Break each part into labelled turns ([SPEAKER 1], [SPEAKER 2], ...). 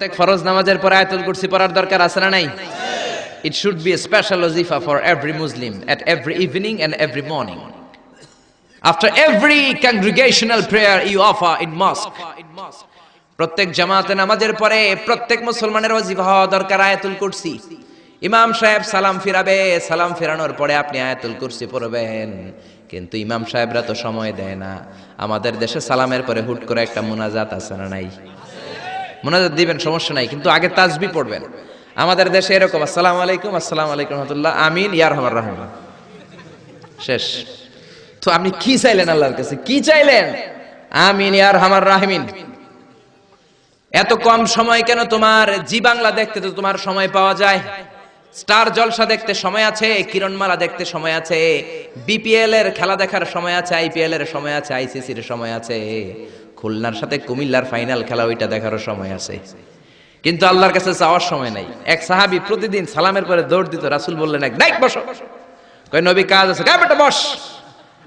[SPEAKER 1] প্রত্যেক ফরজ নামাজের পরে আয়াতুল কুরসি পড়ার দরকার আছে না নাই? It should be special ওজিফা for every Muslim at every evening and every morning after every congregational prayer you offer in mosque প্রত্যেক জামাতে নামাজের পরে প্রত্যেক মুসলমানের ওজিফা হওয়া দরকার আয়াতুল কুরসি। ইমাম সাহেব সালাম ফিরাবে, সালাম ফিরানোর পরে আপনি আয়াতুল কুরসি পড়বেন। কিন্তু ইমাম সাহেবরা তো সময় দেয় না। আমাদের দেশে সালামের পরে হুট করে একটা মোনাজাত আছে না নাই? মোনাজাত দিবেন, সমস্যা নাই, কিন্তু আগে তাজবি পড়বেন। আমাদের দেশে এরকম, আসসালামু আলাইকুম আসসালামু আলাইকুম রহমতুল্লাহ, আমিন ইয়ার রহমান রাহিম। শেষ। তো আপনি কি চাইলেন আল্লাহর কাছে? কি চাইলেন? আমিন ইয়ার রহমান রাহিমিন। এত কম সময় কেন তোমার জি বাংলা দেখতে তো তোমার সময় পাওয়া যায়? স্টার জলসা দেখতে সময় আছে, কিরণমালা দেখতে সময় আছে, বিপিএল এর খেলা দেখার সময় আছে, আইপিএল এর সময় আছে, আইসিসির সময় আছে। খুলনার সাথে কুমিল্লার ফাইনাল খেলা ওইটা দেখারও সময় আছে। কিন্তু আল্লাহর কাছে চাওয়ার সময় নাই। এক সাহাবি প্রতিদিন সালামের পরে দৌড় দিত রাসুল বললেন এক ডাইক বসো। কই নবী কাজ আছে। কা বেটা বস।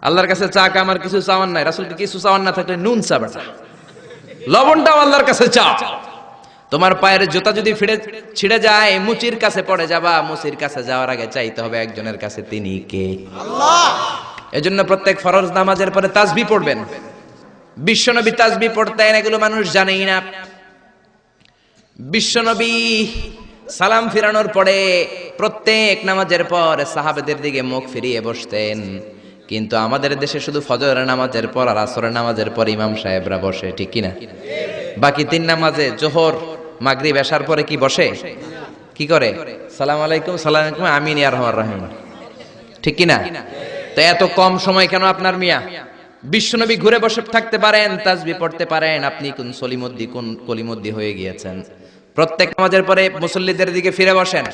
[SPEAKER 1] আল্লাহর কাছে চা আমার কিছু চাওয়ার নাই। রাসূলকে কিছু চাওয়ার না থাকলে নুন চা বেটা। লবণটাও আল্লাহর কাছে চা। তোমার পায়ের জুতা যদি ফিরে ছিঁড়ে যায় মুচির কাছে পড়ে যাবা। মুচির কাছে যাওয়ার আগে চাইতে হবে একজনের কাছে তিনি কে। আল্লাহ! এজন্য প্রত্যেক ফরজ নামাজের পরে তাসবি পড়বেন। বিশ্বনবী তাসবি পড়তেন, এগুলো মানুষ জানেই না। বিশ্বনবী সালাম ফিরানোর পরে প্রত্যেক নামাজের পর সাহাবেদের দিকে মুখ ফিরিয়ে বসতেন। কিন্তু আমাদের দেশে শুধু ফজরের নামাজের পর আর আসরের নামাজের পর ইমাম সাহেবরা বসে, ঠিক কিনা? বাকি তিন নামাজে জোহর, মাগরিব, এশার পরে কি বসে? কি করে? সালাম আলাইকুম সালাম আলাইকুম, আমিন রহমান রহিম। ঠিক কিনা? তো এত কম সময় কেন আপনার মিয়া? বিশ্বনবী ঘুরে বসে থাকতে পারেন, তাজবি পড়তে পারেন। আপনি কোন সলিমদ্দি, কোন কলিমদ্দি হয়ে গিয়েছেন? প্রত্যেক নামাজের পরে মুসল্লিদের দিকে ফিরে বসেন।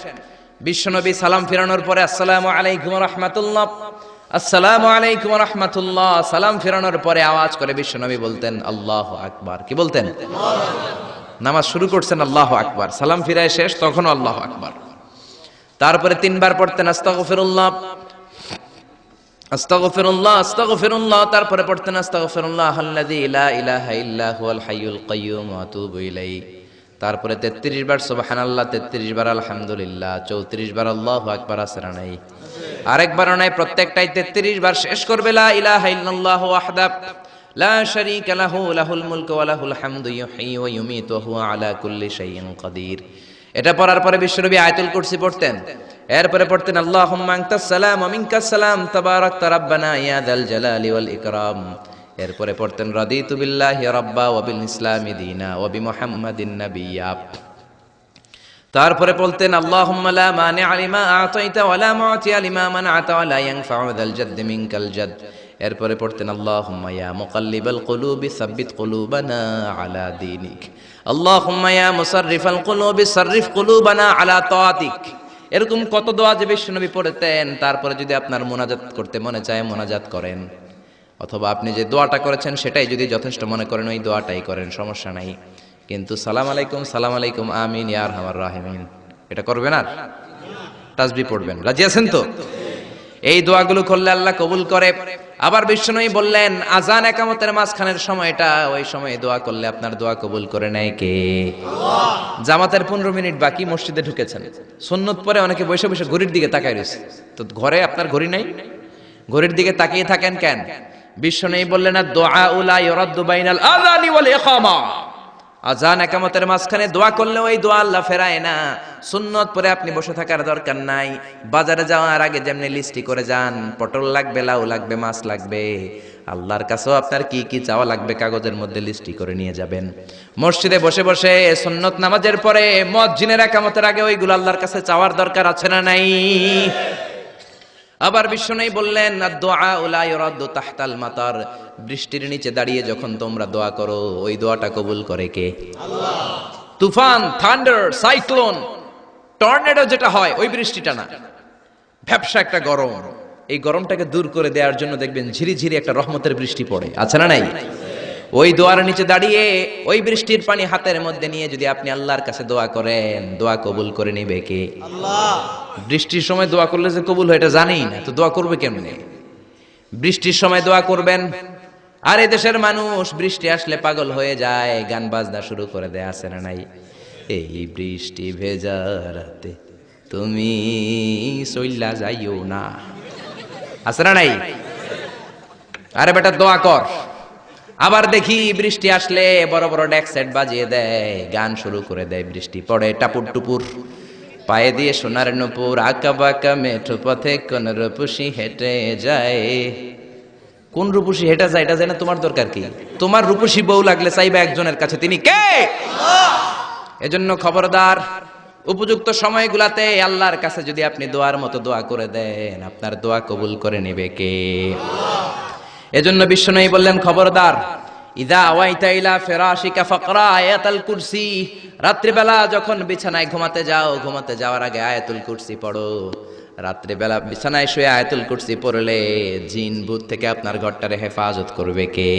[SPEAKER 1] বিশ্বনবী সালাম ফিরানোর পরে আসসালামু আলাইকুম রাহমাতুল্লাহ, আসসালামু আলাইকুম রাহমাতুল্লাহ, সালাম ফিরানোর পরে আওয়াজ করে বিশ্বনবী বলতেন, আল্লাহ আকবার। কি বলতেন? নামাজ শুরু করছেন, আল্লাহ আকবার। সালাম ফিরায় শেষ তখন আল্লাহ আকবার। তারপরে তিনবার পড়তেন, আস্তাগফিরুল্লাহ। তারপরে পড়তেন তারপরে 33 বার, সুবহানাল্লাহ 33 বার, আলহামদুলিল্লাহ 34 বার, আল্লাহু আকবার, আসরা নাই। আরেকবার নাই, প্রত্যেকটাই 33 বার শেষ করবে, লা ইলাহা ইল্লাল্লাহু লা শারীকা লাহু, লাহুল মুলকু ওয়া লাহুল হামদু ইউহয়ী ওয়া আলা কুল্লি এটা পড়ার পরে বিশ্বনবী আয়াতুল কুরসি পড়তেন। এরপরে পড়তেন আনতাস সালাম মিনকাস সালাম, তাবারাকতা রাব্বানা ইয়া যাল জালালি ওয়াল ইকরাম। এরপরে পড়তেন, রাদিতু বিল্লাহি রাব্বা ওয়া বিল ইসলামি দীনা ওয়া বিমুহাম্মাদিন নাবিয়্যা তারপরে বলতেন আল্লাহুম্মা লা মানি'a লিমা আ'তাইতা ওয়া লা মু'তিয়া লিমা মান'আতা ওয়া লা ইয়ানফা'ু যাল জাদ্দি মিনকাল জাদ। এরপরে পড়তেন, আল্লাহুম্মা ইয়া মুকাল্লিবাল কুলুবি সাব্বিত কুলুবানা আলা দীনিক। আল্লাহুম্মা ইয়া মুসাররিফাল কুলুবি সাররিফ কুলুবানা আলা তাআতিক। এরকম কত দোয়া যে বিশ্বনবী পড়তেন, তারপরে যদি আপনার মোনাজাত করতে মনে চায়, মোনাজাত করেন। অথবা আপনি যে দোয়াটা করেছেন, সেটাই যদি যথেষ্ট মনে করেন, ওই দোয়াটাই করেন, সমস্যা নাই। কিন্তু সালাম আলাইকুম সালাম আলাইকুম, আমিন ইয়ার হামার রাহিমিন। এটা করবেন আর? তাজবি পড়বেন। রাজি আছেন তো? এই দোয়াগুলো করলে আল্লাহ কবুল করে। আবার বিষ্ণুই বললেন আজান একামতের মাঝখানের সময়টা ওই সময় দোয়া করলে আপনার দোয়া কবুল করে নেয় কে? জামাতের পনেরো মিনিট বাকি মসজিদে ঢুকেছেন। সুন্নত পরে অনেকে বসে বসে ঘড়ির দিকে তাকায় রয়েছে। তো ঘরে আপনার ঘড়ি নাই? ঘড়ির দিকে তাকিয়ে থাকেন কেন? বিশ্ব নেই বললেন আর দোয়া উলা ইরাদ্দু বাইনাল আযানি ওয়াল ইকামা আজান একামতের মাঝখানে দোয়া করলে ওই দোয়া আল্লাহ ফেরায় না। সুন্নত পরে আপনি বসে থাকার দরকার নাই। বাজারে যাওয়ার আগে যেমনি লিস্টি করে যান, পটল লাগবে, লাউ লাগবে, মাছ লাগবে। আল্লাহর কাছেও আপনার কি কি চাওয়া লাগবে কাগজের মধ্যে লিস্টি করে নিয়ে যাবেন। মসজিদে বসে বসে সুন্নত নামাজের পরে মসজিদের একামতের আগে ওইগুলো আল্লাহর কাছে চাওয়ার দরকার আছে না নাই? আবার বিশ্বনবী বললেন দোয়া উলা ইরাদ্দু তাহতাল মাতার। বৃষ্টির নিচে দাঁড়িয়ে যখন তোমরা দোয়া করো ওই দোয়াটা কবুল করে কে? তুফান থান্ডার সাইক্লোন টর্নেডো যেটা হয় ওই বৃষ্টিটা না। ভ্যাবসা একটা গরম। এই গরমটাকে দূর করে দেওয়ার জন্য দেখবেন ঝিরি ঝিরি একটা রহমতের বৃষ্টি পড়ে। আছে না নাই? ওই দোয়ার নিচে দাঁড়িয়ে ওই বৃষ্টির পানি হাতের মধ্যে নিয়ে যদি আপনি আল্লাহর কাছে দোয়া করেন দোয়া কবুল করে নিবে কে? বৃষ্টির সময় দোয়া করলে যে কবুল হয় এটা জানেই না। তো দোয়া করবে কেমনে? বৃষ্টির সময় দোয়া করবেন আর এদেশের মানুষ বৃষ্টি আসলে পাগল হয়ে যায়, গান বাজনা শুরু করে দেয়, আছে না নাই? এই বৃষ্টি ভেজা রাতে তুমি সইলা যাইও না। আছে না নাই? আরে বেটা, দোয়া কর। আবার দেখি বৃষ্টি আসলে বড় বড় ডেক সেট বাজিয়ে দেয়, গান শুরু করে দেয়, বৃষ্টি পড়ে টাপুর টুপুর। পায়ে দিয়ে সোনার নুপুর, আঁকা বাঁকা মেঠো পথে কোন রূপসী হেঁটে যায়। কোন রূপসী হেটা যায়, এটা জানে তোমার দরকার কি? তোমার রূপসী বউ লাগলে চাইবে একজনের কাছে। তিনি কে? এজন্য খবরদার, উপযুক্ত সময়গুলাতে আল্লাহর কাছে যদি আপনি দোয়ার মতো দোয়া করে দেন, আপনার দোয়া কবুল করে নেবে কে? এজন্য বিশ্বনয়ী বললেন, খবরদার, ইদা আওয়াইতা ইলা ফিরাশিকা ফাকরা আয়াতাল কুরসি। রাত্রিবেলা যখন বিছানায় ঘুমাতে যাও, ঘুমাতে যাওয়ার আগে আয়াতুল কুরসি পড়ো। রাত্রিবেলা বিছানায় শুয়ে আয়াতুল কুরসি পড়লে জিন ভূত থেকে আপনার ঘরটারে হেফাজত করবে কে?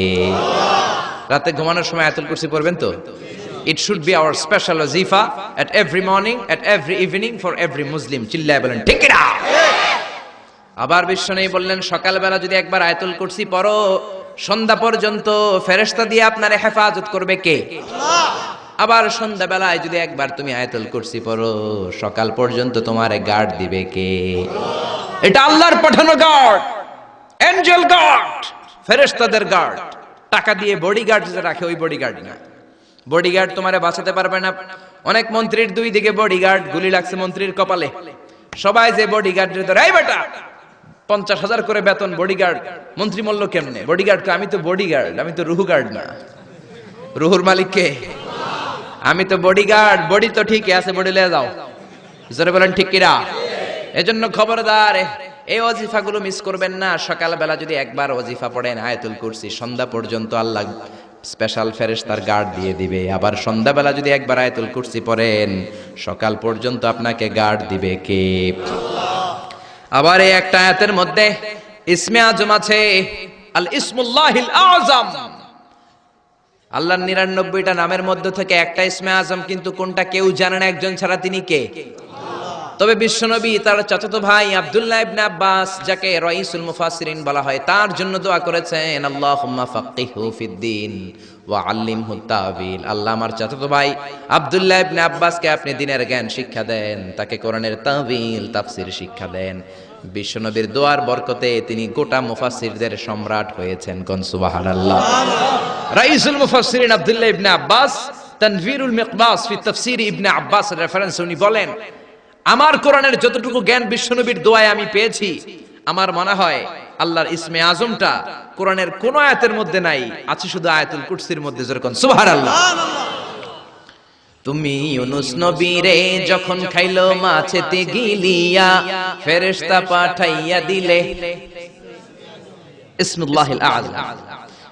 [SPEAKER 1] রাতে ঘুমানোর সময় আয়াতুল কুরসি পড়বেন তো? It should be our special ওয়াজিফা at every morning at every evening for every Muslim চিল্লায় বলেন ঠিক আবার বিশ্ব নেই বললেন, সকালবেলা যদি একবার আয়াতুল কুরসি পড়ো, সন্ধ্যা পর্যন্ত ফেরেশতা দিয়ে আপনারে হেফাজত করবে কে? আবার সন্ধ্যাবেলায় যদি একবার তুমি আয়াতুল কুরসি পড়ো, সকাল পর্যন্ত তোমার গার্ড দিবে কে? এটা আল্লাহর পাঠানো গার্ড এঞ্জেল গার্ড ফেরেশতাদের গার্ড টাকা দিয়ে বডিগার্ড যে রাখে, ওই বডিগার্ড না। বডিগার্ড তোমারে বাঁচাতে পারবে না। অনেক মন্ত্রীর দুই দিকে বডিগার্ড গুলি লাগছে মন্ত্রীর কপালে। সবাই যে বডিগার্ড ধরে, এই বেটা, পঞ্চাশ হাজার করে বেতন বডিগার্ড মন্ত্রী মল্ল কেমনে? বডিগার্ড আমি তো বডিগার্ড আমি তো রুহু গার্ড না। রুহুর মালিক কে? আমি তো বডিগার্ড বডি তো ঠিকই আছে বডি লে যাও। জোরে বলেন, ঠিক কিরা এজন্য খবরদার এই ওয়াজিফাগুলো মিস করবেন না। সকালবেলা যদি একবার ওয়াজিফা পড়েন, আয়াতুল কুরসি, সন্ধ্যা পর্যন্ত আল্লাহ স্পেশাল ফেরেশতার গার্ড দিয়ে দিবে। আবার সন্ধ্যাবেলা যদি একবার আয়াতুল কুরসি পড়েন, সকাল পর্যন্ত আপনাকে গার্ড দিবে কে? আবার এই একটা আয়াতের মধ্যে, ইসমে আজম আছে আল ইসমুল্লাহিল আজম। আল্লাহর নিরানব্বইটা নামের মধ্যে থেকে একটা ইসমে আজম, কিন্তু কোনটা কেউ জানে না, একজন ছাড়া তিনি কে? তবে বিশ্বনবী তার চাচাতো ভাই আব্দুল্লাহ ইবনে আব্বাস, যাকে রাইসুল মুফাসসিরিন বলা হয়, তার জন্য দোয়া করেছেন, আল্লাহুম্মা ফাক্কিহু ফিদ্দিন ওয়া আল্লিমহু তাবিল। আল্লাহ আমার চাচাতো ভাই আব্দুল্লাহ ইবনে আব্বাসকে আপনি দিনের জ্ঞান শিক্ষা দেন, তাকে কোরআনের তাবিল, তাফসির শিক্ষা দেন। বিশ্বনবীর দোয়ার বরকতে তিনি গোটা মুফাসসিরদের সম্রাট হয়েছেন, কোন সুবহানাল্লাহ। রাইসুল মুফাসসিরিন আব্দুল্লাহ ইবনে আব্বাস, তানভীরুল মিকবাস ফি তাফসির ইবনে আব্বাস রেফারেন্স উনি বলেন, আমার কোরআনের যতটুকু জ্ঞান বিশ্বনবীর দোয়ায় আমি পেয়েছি, আমার মনে হয় আল্লাহর ইসমে আজমটা কোরআনের কোন আয়াতের মধ্যে নাই, আছে শুধু আয়াতুল কুরসির মধ্যে যেরকম। সুবহানাল্লাহ। তুমি ইউনুস নবীরে যখন খাইলো মাছেতে গিলিয়া, ফেরেশতা পাঠাইয়া দিলে। ইসমুল্লাহিল আযম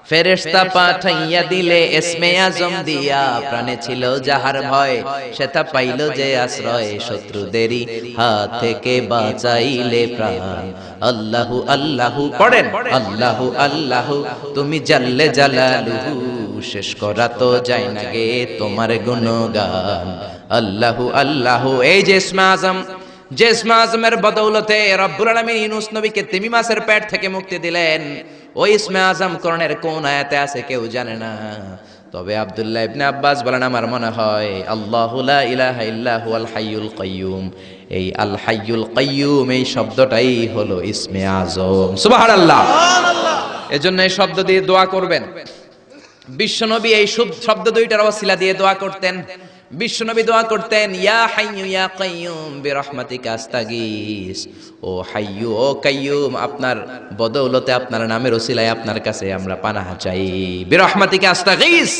[SPEAKER 1] ফেরেশতা পাঠাইয়া দিলে এসমে আজম দিয়া প্রাণে ছিল যাহার ভয়। সেটা পাইল যে আশ্রয় শত্রুদেরই হাত থেকে বাঁচাইলে প্রাণ। আল্লাহু আল্লাহু পড়েন। আল্লাহু আল্লাহু। তুমি জাল্লে জালালুহু। শেষ করা তো যায় না গে তোমার গুণগান। আল্লাহু আল্লাহু। এই যে ইসমে আজম। যে ইসমে আজমের বদৌলতে রব্বুল আলামিন ইউনুস নবীকে তিমি মাসের পেট থেকে মুক্তি দিলেন। ওই ইসমে আজম করণের কোন আয়াতে আছে কেউ জানে না। তবে আব্দুল্লাহ ইবনে আব্বাস বলেন আমার মনে হয় আল্লাহু লা ইলাহা ইল্লাহু আল হাইয়ুল কাইয়ুম। এই আল হাইয়ুল কাইয়ুম এই শব্দটাই হলো ইসমে আজম। সুবহানাল্লাহ। এজন্য এই শব্দ দিয়ে দোয়া করবেন। বিশ্বনবী এই শুভ- শব্দ দুইটার ওসিলা দিয়ে দোয়া করতেন। বিশ্বনবী দোয়া করতেন, ইয়া হাইয়ু ইয়া কাইয়ুম বিরহমাতিকা আস্তাগীস। ও হাইয়ু, ও কাইয়ুম, আপনার বদৌলতে আপনার নামের ওসিলায় আপনার কাছে আমরা পানাহা চাই। বিরহমাতিকা আস্তাগীস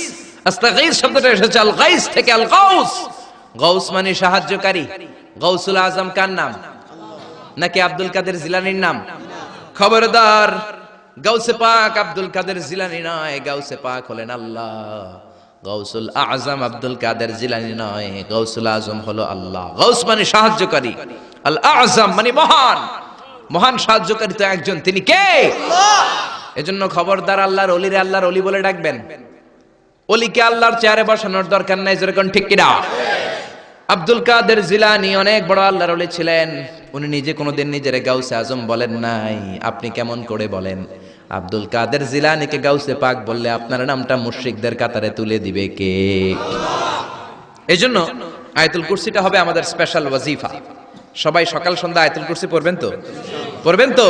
[SPEAKER 1] আস্তাগীস শব্দটা এসেছে আল গাইস থেকে আল গাউস গাউস মানে সাহায্যকারী। গাউসুল আজম কার নাম? নাকি আব্দুল কাদের জিলানির নাম? খবরদার, গাউসে পাক আব্দুল কাদের জিলানি নয়, গাউসে পাক হলেন আল্লাহ। গাউসুল আজম আব্দুল কাদের জিলানি নয় গৌসুল আজম হলো আল্লাহ। গাউস মানে সাহায্যকারী। আল আজম মানে মহান। মহান সাহায্যকারী তো একজন। তিনি কে? এজন্য খবরদার আল্লাহর অলিরে আল্লাহর অলি বলে ডাকবেন। অলিকে আল্লাহর চেয়ারে বসানোর দরকার নাই যেরকম ঠিক কিনা? আব্দুল কাদের জিলানি অনেক বড় আল্লাহর ওলি ছিলেন। উনি নিজে কোনোদিন নিজের গাউসে আজম বলেন নাই। আপনি কেমন করে বলেন? আব্দুল কাদের জিলানিকে গাউসে পাক বললে আপনার নামটা মুশ্রিকদের কাতারে তুলে দিবে কে? এই জন্য আয়তুল কুরসিটা হবে আমাদের স্পেশাল ওয়াজিফা। সবাই সকাল সন্ধ্যা আয়তুল কুরসি পড়বেন তো? পড়বেন তো?